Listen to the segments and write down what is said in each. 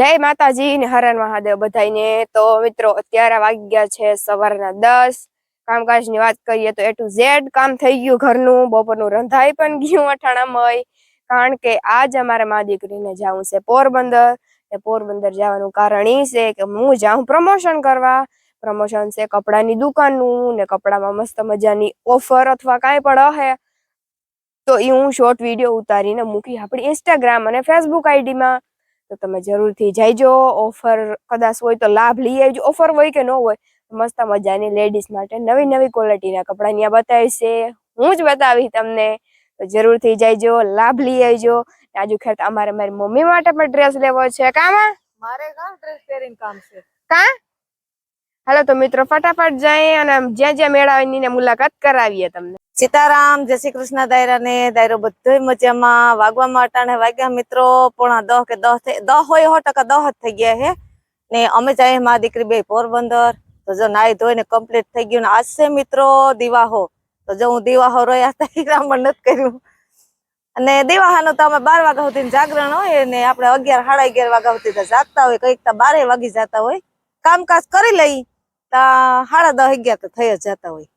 જય માતાજી ને હરણ મહાદેવ બધાને તો મિત્રો, અત્યારે વાગી ગયા છે સવારના દસ. કામકાજની વાત કરીએ તો એ ટુ ઝેડ કામ થઈ ગયું ઘરનું. બપોરનું રંધાઈ પણ ગયું અઠાણામય કારણ કે આજ અમારે મા દીકરીને જવું છે પોરબંદર. એ પોરબંદર જવાનું કારણ એ છે કે હું જાઉં પ્રમોશન કરવા. પ્રમોશન છે કપડાની દુકાનનું ને કપડામાં મસ્ત મજાની ઓફર અથવા કાંઈ પણ હે તો એ હું શોર્ટ વીડિયો ઉતારીને મૂકી આપણી ઇન્સ્ટાગ્રામ અને ફેસબુક આઈડીમાં તો તમે જરૂરથી જઈજો ઓફર કદાચ હોય તો લાભ લઈ આવજો. ઓફર હોય કે ન હોય મસ્ત મજાની લેડીઝ માટે નવી નવી ક્વોલિટીના કપડાં અહીંયા બતાવીશ. છે હું જ બતાવીશ તમને. તો જરૂરથી જઈજો લાભ લઈ આવજો. આજુ ખેર અમારે મારી મમ્મી માટે પણ ડ્રેસ લેવો છે. કામાં મારે કામ ડ્રેસ પહેરીને કામ છે? કા? હાલો તો મિત્રો ફટાફટ જઈએ અને જ્યાં જ્યાં મેળાની ને મુલાકાત કરાવીએ તમને. સીતારામ, જય શ્રી કૃષ્ણ દાયરા ને દાયરો બધો મજામાં. વાગવામાં અટાણે વાગ્યા મિત્રો, પોણા દહ કે દહ થઈ દહ હોય સો ટકા દહ જ થઈ ગયા હે. ને અમે જાય મા દીકરી બે પોરબંદર. તો જો નાઈ ધોઈને કમ્પ્લીટ થઈ ગયું ને આજ છે મિત્રો દિવાહો. તો જો હું દિવાહો રોયા હતા રામણ નથી કર્યું. અને દિવાહાનું તો અમે બાર વાગ્યા સુધી જાગરણ હોય ને આપણે અગિયાર, સાડા અગિયાર વાગ્યા સુધી જાગતા હોય, કંઈક તો બારે વાગી જતા હોય. કામકાજ કરી લઈ, તા સાડા દહ અગિયાર તો થઈ જ જતા હોય.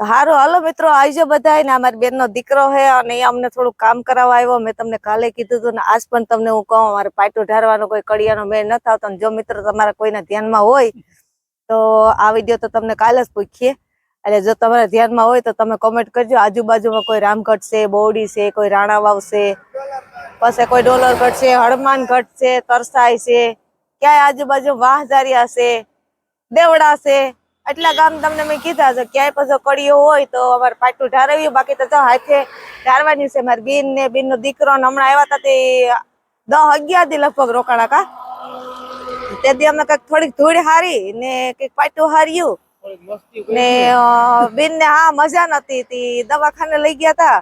હારું, હાલો મિત્રો, આવજો બધા ને. અમારી બેનનો દીકરો છે અને એ અમને થોડું કામ કરાવવા આવ્યો. મેં તમને કાલે કીધું હતું ને, આજ પણ તમને હું કહું, અમારે પાટો ઢારવાનો કોઈ કડિયાનો મેળ નથી આવતો જો મિત્રો તમારા કોઈના ધ્યાનમાં હોય, તો આ વીડિયો તો તમને કાલે જ પૂછીએ. એટલે જો તમારા ધ્યાનમાં હોય તો તમે કોમેન્ટ કરજો. આજુબાજુમાં કોઈ રામગઢ છે, બોડી છે, કોઈ રાણાવાવ છે પછી કોઈ ડોલરગઢ છે, હનુમાનગઢ છે, તરસાઈ છે, ક્યાંય આજુબાજુ વાહજારિયા છે, દેવડા છે એટલા ગામ તમને મેં કીધા છે, ક્યાંય પછી કડીઓ હોય તો અમારે પાટું ઢારવ્યું બાકી તો હાથે ઢારવાની છે મારી બેન ને બેન નો દીકરો હમણાં આવ્યા હતા તે દસ અગિયારથી લગભગ રોકાણા કા. તેથી અમે કંઈક થોડીક ધૂળ હારી ને કંઈક પાટું હાર્યું ને બેન ને હા મજા નતી તી દવાખાને લઈ ગયા હતા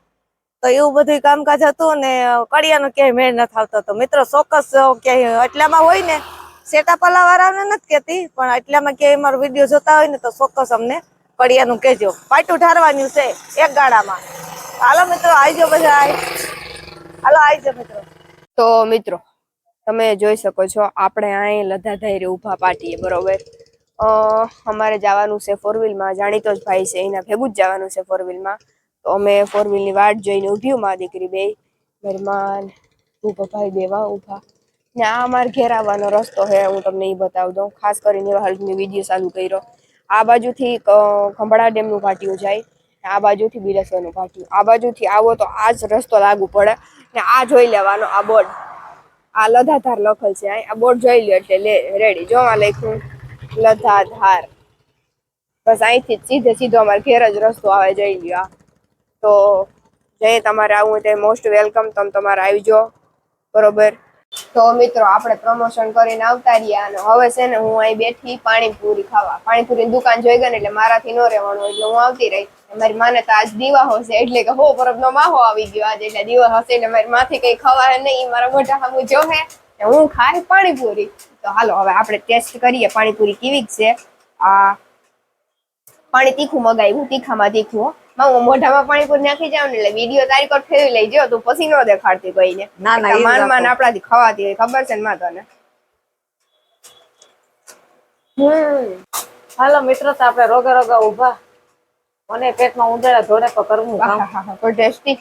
તો એવું બધું કામકાજ હતું ને કડિયાનો ક્યાંય મેળ ન થતો તો મિત્રો, ચોક્કસ ક્યાંય એટલામાં હોય ને સેટા પલા વાળાને નથી કેતી પણ એટલામાં કે મારો વીડિયો જોતા હોય ને તો ચોક્કસ અમને કડિયાનું કહેજો. પાટું ઠારવાનું છે એક ગાડામાં હાલો મિત્રો આવજો બધા. હાલો આવજો મિત્રો. તો મિત્રો, તમે જોઈ શકો છો, આપણે અહીં લધા ધૈર્ય ઊભા પાટીએ, બરોબર? અમારે જવાનું છે ફોર વ્હીલમાં જાણીતો જ ભાઈ છે, એના ભેગું જ જવાનું છે ફોર વ્હીલમાં તો અમે ફોર વ્હીલની વાટ જોઈને ઊભી માં દીકરી બે મહેરમાન ઊભા ભાઈ દેવા ઊભા. ને આ અમારે ઘેર આવવાનો રસ્તો છે હું તમને એ બતાવી દઉં. ખાસ કરીને એવા હાલ વીડિયો ચાલુ કર્યો. આ બાજુથી ખંભાળા ડેમનું ભાટિયું જાય આ બાજુથી બિરેશ્વરનું ભાટિયું. આ બાજુથી આવો તો આ જ રસ્તો લાગુ પડે, ને આ જોઈ લેવાનો આ બોર્ડ. આ લધાધાર લખેલ છે આ બોર્ડ જોઈ લ્યો એટલે લે રેડી જો આ લખ્યું, લધાધાર. બસ અહીંથી સીધે સીધો અમારે ઘેર જ રસ્તો આવે જઈ લ્યો આ. તો જે તમારે આવવું તે મોસ્ટ વેલકમ તમે તમારે આવજો. બરોબર? તો મિત્રો, આપણે પ્રમોશન કરીને આવતા રહ્યા અને હવે છે ને હું અહીં બેઠી પાણીપુરી ખાવા. પાણીપુરીની દુકાન જોઈ ગઈ ને એટલે મારાથી ન રહેવાનું એટલે હું આવતી રહી. મારી માને તો આજ દીવા હશે, એટલે કે હો પરબનો માહો આવી ગયો આજે. એટલે દીવા હશે એટલે મારી માથે કઈ ખવાય નહીં, મારા મોઢા સામું જો હે હું ખાઈ પાણીપુરી. તો હાલો, હવે આપણે ટેસ્ટ કરીએ પાણીપુરી કેવી છે. આ પાણી તીખું મગાવ્યું તીખામાં તીખું હો. મોઢામાં પાણીપુરી નાખી જાવ ને એટલે વીડિયો તારી પર ફેરવી લઈ જાવ તું પછી ન દેખાડતી કોઈને. ના, ના, માન માન આપણાથી ખવાતી હોય ખબર છે ને માં તને? હમ. હાલો મિત્રો તો આપણે રોગા રોગા ઊભા મને પેટમાં ઉંદરા ધોડે તો કરવું કામ. તો ટેસ્ટી.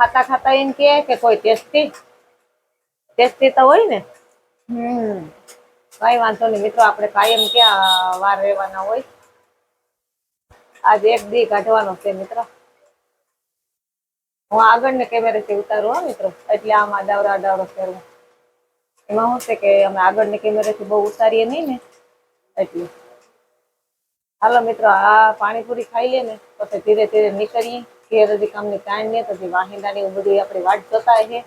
ખાતા ખાતા એમ કે કે કોઈ ટેસ્ટી? ટેસ્ટી તો હોય ને? હમ. કઈ વાંધો નહીં મિત્રો આપણે કાયમ ક્યાં વાર રહેવાના હોય? આજે એક દી કાઢવાનો છે મિત્રો. હું આગળ ને કેમેરેથી ઉતારું હા મિત્રો. એટલે આમાં ડાવરા ડાવરો ફેરવું. એમાં શું છે કે અમે આગળ ને કેમેરેથી બહુ ઉતારીએ નહીં ને, એટલે. હાલો મિત્રો, આ પાણીપુરી ખાઈ લે ને, પછી ધીરે ધીરે નીકળીએ. ઘેર હજી કામની ટાઈમ નહીં પછી વાહિંદાની બધી આપણી વાટ જોતા છે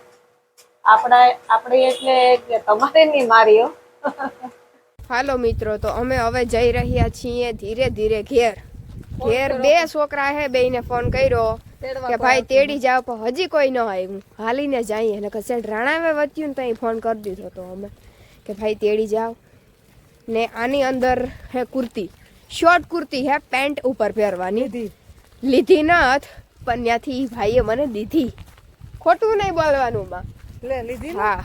આપણા, આપણે એટલે તમારે નહીં મારી હો. હાલો મિત્રો, તો અમે હવે જઈ રહ્યા છીએ ધીરે ધીરે ઘેર. ઘેર બે છોકરા હે બેયને ફોન કર્યો કે ભાઈ તેડી જાવ પણ હજી કોઈ ન આવ્યું હાલીને જઈએ. ને કસે રાણાવે વચ્યું ને ત્યાં ફોન કરી દીધો તો અમે. કે ભાઈ તેડી જાવ ને આની અંદર હે કુર્તી. શોર્ટ કુર્તી હે પેન્ટ ઉપર પહેરવાની. લીધી. નથ પણ ત્યાંથી ભાઈએ મને દીધી. ખોટું નહીં બોલવાનું માં. લે લીધી હા.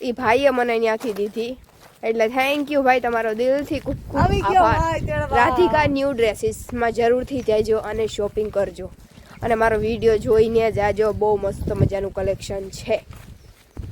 એ ભાઈએ મને ત્યાંથી દીધી. એટલે થેન્ક યુ ભાઈ તમારો દિલથી ખૂબ ખૂબ આભાર. રાધિકા ન્યૂ ડ્રેસીસમાં જરૂરથી જજો અને શોપિંગ કરજો. અને મારો વીડિયો જોઈને જાજો બહુ મસ્ત મજાનું કલેક્શન છે.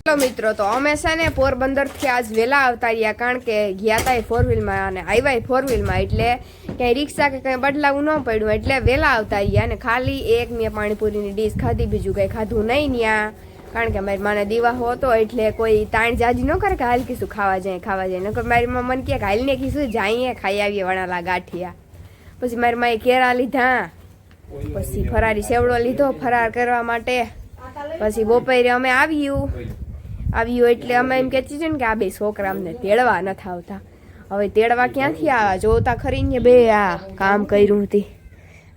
ચલો મિત્રો તો અમે છે ને પોરબંદરથી આજ વહેલા આવતા રહ્યા કારણ કે ગયા તા ફોર વ્હીલમાં અને આવ્યા ફોર વ્હીલમાં એટલે ક્યાંય રિક્ષા કે કંઈ બદલાવું ન પડ્યું એટલે વહેલા આવતા રહ્યા અને ખાલી એક મેં પાણીપુરીની ડીશ ખાધી બીજું કંઈ ખાધું નહીં ત્યાં. કારણ કે મારી માને દીવાહો હતો એટલે કોઈ તાણ જાજી ન કરે કે હાલ કીશું ખાવા જાય ખાવા જાય. નકર મારી માં મને કે હાલ ને કીશું જાઈએ, ખાઈ આવીએ વણાલા ગાંઠિયા. પછી મારી માએ કેરા લીધા. પછી ફરારી સેવડો લીધો ફરાર કરવા માટે. પછી બપોરે અમે આવ્યું. આવ્યું એટલે અમે એમ કહેતી છે ને કે આ બે છોકરા અમને તેડવા નથી આવતા હવે તેડવા ક્યાંથી આવ્યા જોતા ખરીને બે આ કામ કર્યું હતી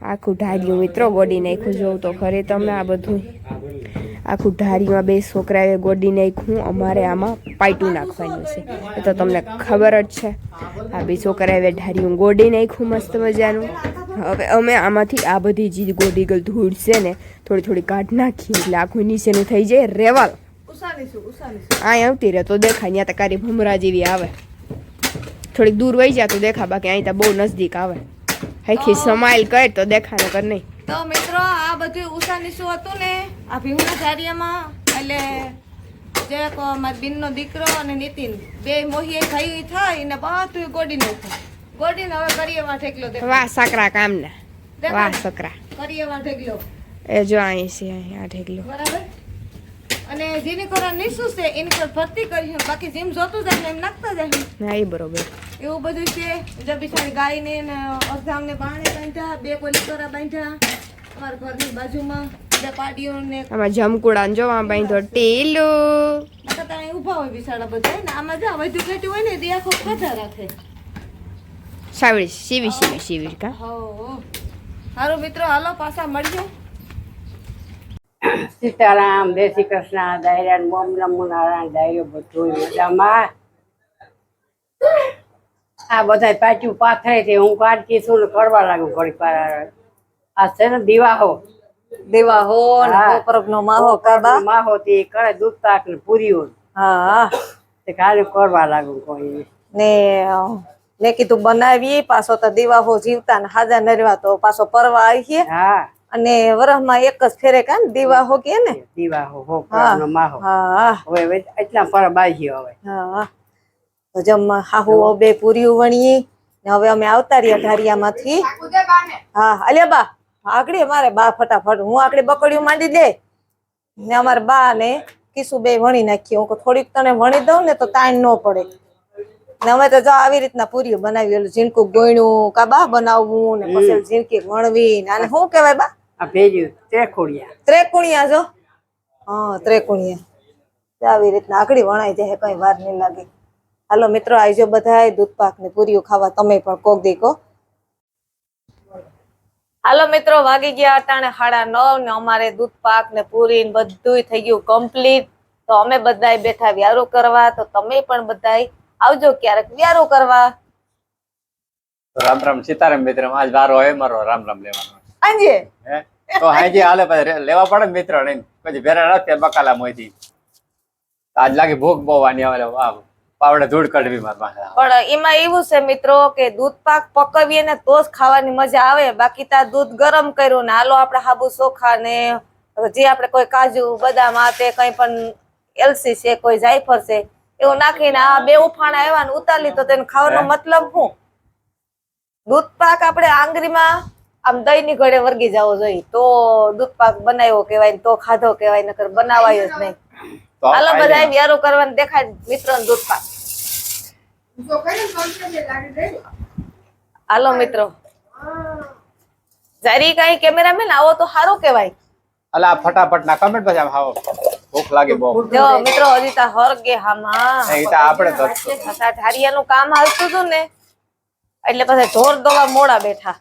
આખું ઢાલ્યું મિત્રો ગોડી નાખ્યું જોઉં તો ખરે તમે આ બધું આખું ઢારીમાં બે છોકરાએ ગોડી નાખ્યું, અમારે આમાં પાટું નાખવાનું છે. તો તમને ખબર જ છે. આ બે છોકરાએ ઢારીયું ગોડી નાખ્યું મસ્ત મજાનું. હવે અમે આમાંથી આ બધી જે ગોડી ગલ ધૂળ છે ને, થોડી થોડી કાઢ નાખી એટલે આખું નીચેનું થઈ જાય. રેવાલ. અહીં આવતી રહે તો દેખાય ત્યાં તકારી ભમરા જેવી આવે. થોડીક દૂર વહી જાય તો દેખા, બાકી અહીં તો બહુ નજદીક આવે. હેખી સમાઈલ કર તો દેખા કર નહીં. તો મિત્રો આ બધું ઉસાનીશું હતું ને? આ ભીમના ઝારિયામાં. એટલે જે બેનનો દીકરો અને નીતિન બે મોહીએ ખાઈ થાય ને બધું ગોડી નાખ્યું. ગોડીને હવે કરીએ માં ઠેકલો. વાહ સકરા કામને. વાહ સકરા. કરીએ માં ઠેકલો એ જો અહીં છે અહીં આ ઠેકલો બરાબર? અને જેની કોરા નીસું છે એની પર ભરતી કરી બાકી જેમ જોતું જાય એમ નાખતા જાય. હા એ બરોબર. એવું બધું છે. જે બિચારી ગાયને ને અડધામને બાણે બાંધ્યા બે કોલીકોરા બાંધ્યા. અમારા ઘરની બાજુમાં બે પાટીઓને આમાં જમકુડા જો આમ બાંધો ટેલો. નકર તો ઊભા હોય બિચારા બધા ને આમાં જા વધુ ઘટી હોય ને તે આખો કથા રાખે. સાવડી સીવી સીવી સીવી કા? હો હારું મિત્રો હાલો પાછા મળજો સીતારામ જય શ્રી કૃષ્ણ દાયરા મોમ નમો નારાયણ દાયરો બધું મજામાં. આ બધા પાછું પાથરે છે હું કાઢતી છું ને કરવા લાગુ ઘડી પાર આ છે ને દિવાહો. દેવા હો. પરબ નો માહો કાબા. માહો તે કરે દૂધ પાક ને પૂરીઓ હા. તે કાલે કરવા લાગુ કોઈ. ને મેં કીધું બનાવી પાછો તો દીવાહો જીવતા ને હાજા નરવા તો પાછો પરવા આવીએ. હા. અને વરસમાં એક જ ફેરે કા ને દીવાહો કે ને? દિવાહો હો હા. માહો. હા. હવે એટલા પર આવી હવે. હા. તો જમવા હાહુ બે પૂરીઓ વણીએ ને હવે અમે આવતા રહ્યા ઢારિયામાંથી હા અલ્યા બા આગળી મારે બા ફટાફટ હું આગળ બકડીયું માંડી દે. ને અમારે બા ને કિસુ બે વણી નાખીએ. હું થોડીક તને વણી દઉં ને તો તાણ ન પડે. ને અમે તો જો આવી રીતના પૂરીઓ બનાવી ઓલું ઝીણકું ગોયણું કા બા બનાવવું ને પછી ઝીણકી વણવી ને આને શું કહેવાય બા? આ ભેજ્યું ત્રેકુણિયા. ત્રેકુણિયા જો? હા ત્રેકુણિયા. આવી રીતના આકડી વણાઈ જાય કઈ વાર નહીં લાગે. હાલો મિત્રો આવજો બધા દૂધ પાક ને પૂરીઓ ખાવા તમે પણ કોક દીકો. હાલો મિત્રો વાગી ગયા અટાણે સાડા નવ ને અમારે દૂધ પાક ને પૂરી ને બધુંય થઈ ગયું કમ્પ્લીટ તો અમે બધા બેઠા વ્યારો કરવા તો તમે પણ બધા આવજો ક્યારેક વ્યારો કરવા. રામ રામ સીતારામ મિત્ર આજ વારો હોય મારો રામ રામ લેવાનો. આજે તો હાજી હાલે પછી લેવા પડે મિત્ર નહીં પછી ભેરા રાખે બકાલા મોયથી આજ લાગે ભૂખ બહુ વાની આવે વાહ પાવડે ધૂળ કાઢવી પણ એમાં એવું છે મિત્રો કે દૂધ પાક પકવીએ ને તો જ ખાવાની મજા આવે. બાકી તા દૂધ ગરમ કર્યું ને હાલો આપણે હાબુ ચોખા ને જે આપણે કોઈ કાજુ બદામ આ તે કઈ પણ એલસી છે કોઈ જાયફળ છે એવું નાખીને આ બે ઉફાણા આવ્યા ને ઉતારી તો તેને ખાવાનો મતલબ શું? દૂધ પાક આપણે આંગળીમાં આમ દહીં ની ઘડે વર્ગી જવો જોઈએ. તો દૂધ પાક બનાવ્યો કેવાય ને તો ખાધો કેવાય નકર બનાવાયો જ નહીં. હાલો બધા લે. વ્યારો કરવાનું દેખાય મિત્રો દૂધ પાક. હાલો મિત્રો. જરી કઈ કેમેરામેન આવો તો સારું કેવાય અલા આ ફટાફટ ના કમેન્ટ પછી આવો ભૂખ લાગે બહુ. જો મિત્રો હજી તા હરગે હામાં. એ તા આપણે તો ઢારિયાનું કામ હાલતું હતું ને એટલે પછી ઢોર દોવા મોડા બેઠા.